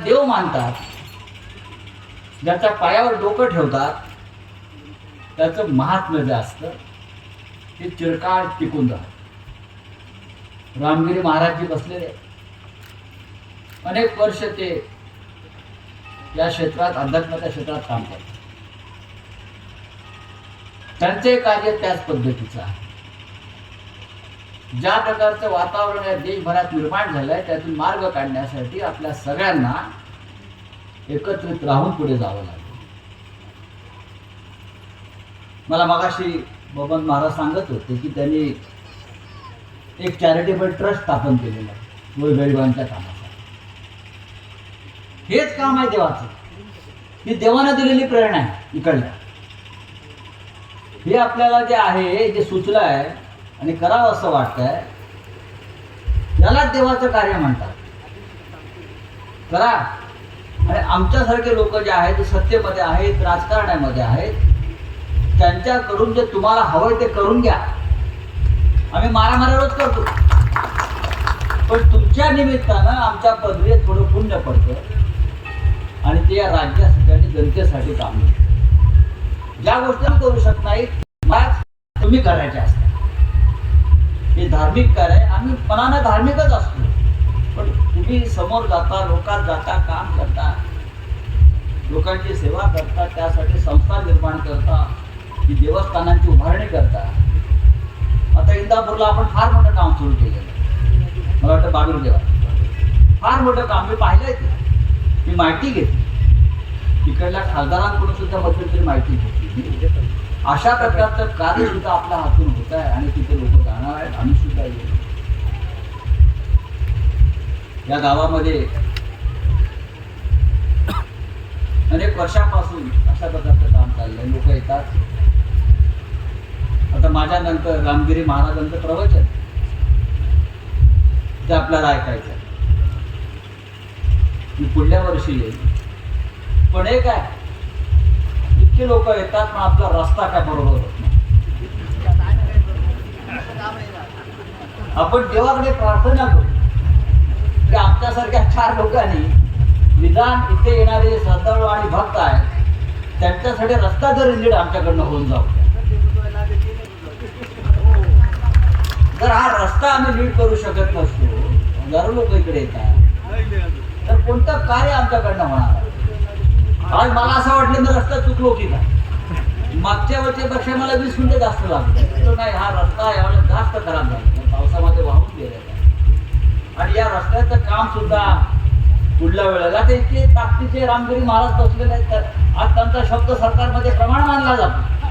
देव मानतात. ज्याच्या पायावर डोकं ठेवतात त्याचं महात्म्य जे असतं ते चिरकाळ टिकून राहत रामगिरी महाराजजी बसलेले. अनेक वर्ष ते या क्षेत्रात अध्यात्माच्या क्षेत्रात काम करतात. त्यांचे कार्य त्याच पद्धतीचं आहे. ज्या प्रकारचं वातावरण या देशभरात निर्माण झालंय त्यातून मार्ग काढण्यासाठी आपल्या सगळ्यांना एकत्रित राहून पुढे जावं लागेल. मला मगाशी बबन महाराज सांगत होते की त्यांनी एक चॅरिटेबल ट्रस्ट स्थापन केलेलं आहे गोरगरिबांच्या कामासाठी. हेच काम आहे देवाचं. ही देवानं दिलेली प्रेरणा आहे इकडल्या. हे आपल्याला जे आहे जे सुचलं आहे आणि करावं असं वाटतंय यालाच देवाचं कार्य म्हणतात. करा. आणि आमच्यासारखे लोक जे आहेत ते सत्तेमध्ये आहेत राजकारणामध्ये आहेत त्यांच्याकडून जे तुम्हाला हवंय ते करून घ्या. आम्ही मारामारी रोज करतो. पण तुमच्या निमित्तानं आमच्या पदवीत थोडं पुण्य पडतं. आणि ते या राज्यासाठी आणि जनतेसाठी काम ज्या गोष्टी करू शकत नाही तुम्ही करायच्या असतात. हे धार्मिक कार्य आहे. आम्ही मनानं धार्मिकच असतो. पण तुम्ही समोर जाता लोकात जाता काम करता. लोकांची सेवा करता त्यासाठी संस्था निर्माण करता. की देवस्थानांची उभारणी करता. आता इंदापूरला आपण फार मोठं काम सुरू केलेलं मला वाटतं बाबीर देवा. फार मोठं काम मी पाहिलंय ते मी माहिती घेतली. तिकडल्या खासदारांकडून सुद्धा मध्यंतरी माहिती घेतली. अशा प्रकारचं कार्य सुद्धा आपल्या हातून होत आहे आणि तिथे लोक जाणार आहेत आम्ही सुद्धा या गावामध्ये अनेक वर्षापासून अशा प्रकारचं काम चाललंय. लोक येतात. आता माझ्यानंतर रामगिरी महाराजांचं प्रवचन ते आपल्याला ऐकायचं मी पुढल्या वर्षी येईल पण एक आहे इतके लोक येतात पण आपला रस्ता काय बरोबर होत नाही आपण देवाकडे प्रार्थना करू. की आमच्यासारख्या चार लोकांनी निदान इथे येणारे श्रद्धाळू आणि भक्त आहेत त्यांच्यासाठी रस्ता जरी नीड आमच्याकडनं होऊन जाऊ. तर हा रस्ता आम्ही नीट करू शकत नसतो हजारो लोक इकडे येतात तर कोणतं कार्य आमच्याकडनं होणार? आज मला असं वाटलं मी रस्ता चुकलो की काय? मागच्या वर्षीपेक्षा मला वीस मिनिटं जास्त लागले. तो नाही हा रस्ता यावेळेस जास्त खराब झाला. रस्त्यामध्ये वाहून गेलेला आहे. आणि या रस्त्याचं काम सुद्धा पुढल्या वेळेला ते इतके ताकदीचे रामगिरी महाराज बसलेले आहेत तर आज त्यांचा शब्द सरकारमध्ये प्रमाण मानला जातो